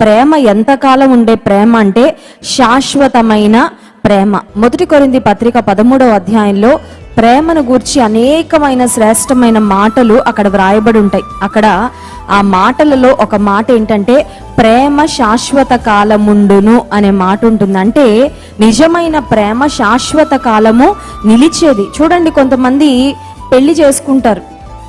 ప్రేమ ఎంతకాలం ఉండే ప్రేమ అంటే శాశ్వతమైన ప్రేమ. మొదటి కొరింది పత్రిక పదమూడవ అధ్యాయంలో ప్రేమను గూర్చి అనేకమైన శ్రేష్టమైన మాటలు అక్కడ వ్రాయబడి ఉంటాయి. అక్కడ ఆ మాటలలో ఒక మాట ఏంటంటే ప్రేమ శాశ్వత కాలముండును అనే మాట ఉంటుంది అంటే నిజమైన ప్రేమ శాశ్వత కాలము నిలిచేది. చూడండి కొంతమంది పెళ్ళి చేసుకుంటారు.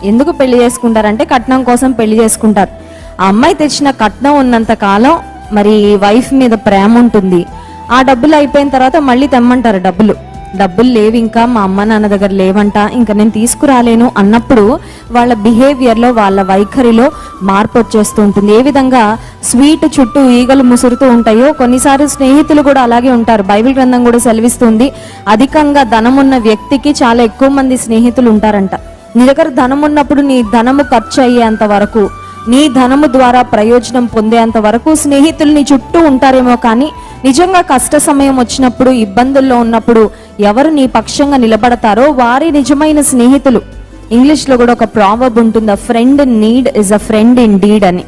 ఎందుకు పెళ్ళి చేసుకుంటారంటే కట్నం కోసం పెళ్ళి చేసుకుంటారు. ఆ అమ్మాయి తెచ్చిన కట్నం ఉన్నంత కాలం మరి వైఫ్ మీద ప్రేమ ఉంటుంది. ఆ డబ్బులు అయిపోయిన తర్వాత మళ్ళీ తెమ్మంటారు డబ్బులు. డబ్బులు లేవు ఇంకా మా అమ్మ నాన్న దగ్గర లేవంట ఇంకా నేను తీసుకురాలేను అన్నప్పుడు వాళ్ళ బిహేవియర్లో వాళ్ళ వైఖరిలో మార్పు వచ్చేస్తూ ఉంటుంది. ఏ విధంగా స్వీట్ చుట్టూ ఈగలు ముసురుతూ ఉంటాయో కొన్నిసార్లు స్నేహితులు కూడా అలాగే ఉంటారు. బైబిల్ గ్రంథం కూడా సెలవిస్తుంది అధికంగా ధనమున్న వ్యక్తికి చాలా ఎక్కువ మంది స్నేహితులు ఉంటారంట. నీ దగ్గర ధనం ఉన్నప్పుడు నీ ధనము ఖర్చు అయ్యేంత వరకు నీ ధనము ద్వారా ప్రయోజనం పొందేంత వరకు స్నేహితులు నీ చుట్టూ ఉంటారేమో కానీ నిజంగా కష్ట సమయం వచ్చినప్పుడు ఇబ్బందుల్లో ఉన్నప్పుడు ఎవరు నీ పక్షంగా నిలబడతారో వారి నిజమైన స్నేహితులు. ఇంగ్లీష్లో కూడా ఒక ప్రావర్బ్ ఉంటుంది a friend need is a friend indeed అని.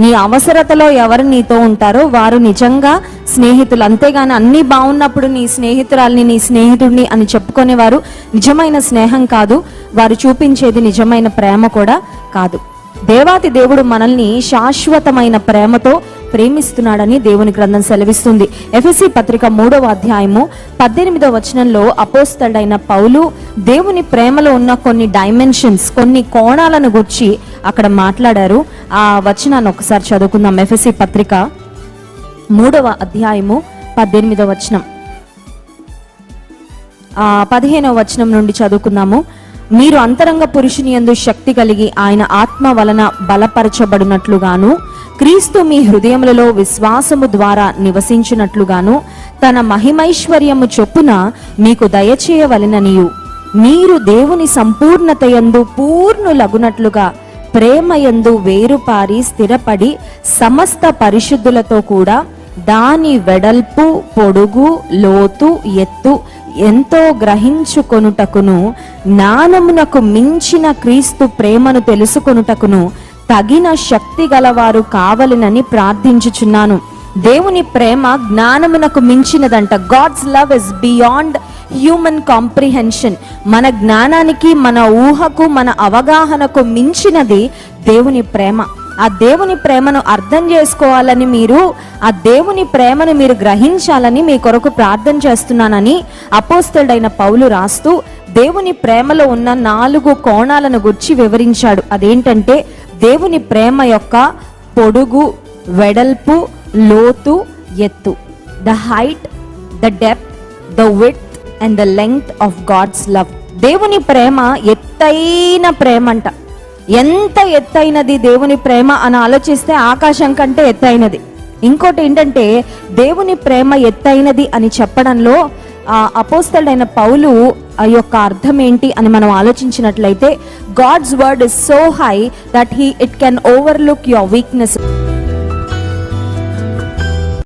నీ అవసరతలో ఎవరు నీతో ఉంటారో వారు నిజంగా స్నేహితులు. అంతేగాని అన్నీ బాగున్నప్పుడు నీ స్నేహితురాల్ని నీ స్నేహితుడిని అని చెప్పుకునేవారు నిజమైన స్నేహం కాదు. వారు చూపించేది నిజమైన ప్రేమ కూడా కాదు. దేవాతి దేవుడు మనల్ని శాశ్వతమైన ప్రేమతో ప్రేమిస్తున్నాడని దేవుని గ్రంథం సెలవిస్తుంది. ఎఫ్ఎస్సి పత్రిక మూడవ అధ్యాయము పద్దెనిమిదవ వచనంలో అపోస్తడైన పౌలు దేవుని ప్రేమలో ఉన్న కొన్ని డైమెన్షన్స్ కొన్ని కోణాలను గుర్చి అక్కడ మాట్లాడారు. ఆ వచనాన్ని ఒకసారి చదువుకుందాం. ఎఫ్ఎస్సి పత్రిక మూడవ అధ్యాయము పద్దెనిమిదవ వచనం. పదిహేనవ వచనం నుండి చదువుకుందాము. మీరు అంతరంగ పురుషుని యందు శక్తి కలిగి ఆయన ఆత్మ వలన బలపరచబడినట్లుగాను క్రీస్తు మీ హృదయములలో విశ్వాసము ద్వారా నివసించినట్లుగాను తన మహిమైశ్వర్యము చొప్పున మీకు దయచేయవలెననియు. మీరు దేవుని సంపూర్ణత యందు పూర్ణులగునట్లుగా ప్రేమయందు వేరుపారి స్థిరపడి సమస్త పరిశుద్ధులతో కూడా దాని వెడల్పు పొడుగు లోతు ఎత్తు ఎంతో గ్రహించుకొనుటకును జ్ఞానమునకు మించిన క్రీస్తు ప్రేమను తెలుసుకొనుటకును తగిన శక్తి గలవారు కావలనని ప్రార్థించుచున్నాను. దేవుని ప్రేమ జ్ఞానమునకు మించినదంట. God's love is beyond human comprehension మన జ్ఞానానికి మన ఊహకు మన అవగాహనకు మించినది దేవుని ప్రేమ. ఆ దేవుని ప్రేమను అర్థం చేసుకోవాలని మీరు ఆ దేవుని ప్రేమను మీరు గ్రహించాలని మీ కొరకు ప్రార్థన చేస్తున్నానని అపోస్తలుడైన పౌలు రాస్తూ దేవుని ప్రేమలో ఉన్న నాలుగు కోణాలను గుర్చి వివరించాడు. అదేంటంటే దేవుని ప్రేమ యొక్క పొడుగు వెడల్పు లోతు ఎత్తు. The height the depth the width and the length of God's love దేవుని ప్రేమ ఎత్తైన ప్రేమ అంట ఎంత ఎత్తైనది దేవుని ప్రేమ అని ఆలోచిస్తే ఆకాశం కంటే ఎత్తైనది. ఇంకోటి ఏంటంటే దేవుని ప్రేమ ఎత్తైనది అని చెప్పడంలో ఆ అపోస్తలైన పౌలు ఆ యొక్క అర్థం ఏంటి అని మనం ఆలోచించినట్లయితే God's word is so high that he it can overlook your weakness